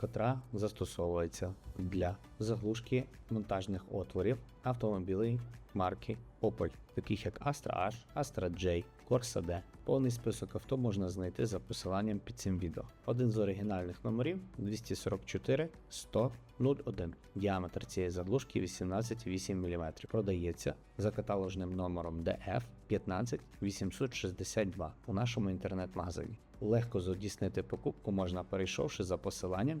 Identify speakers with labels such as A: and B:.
A: котра застосовується для заглушки монтажних отворів автомобілей марки Opel, таких як Astra H, Astra J, Corsa D. Повний список авто можна знайти за посиланням під цим відео. Один з оригінальних номерів 244 100 01. Діаметр цієї заглушки 18,8 мм. Продається за каталожним номером DF 15862 у нашому інтернет-магазині. Легко здійснити покупку можна перейшовши за посиланням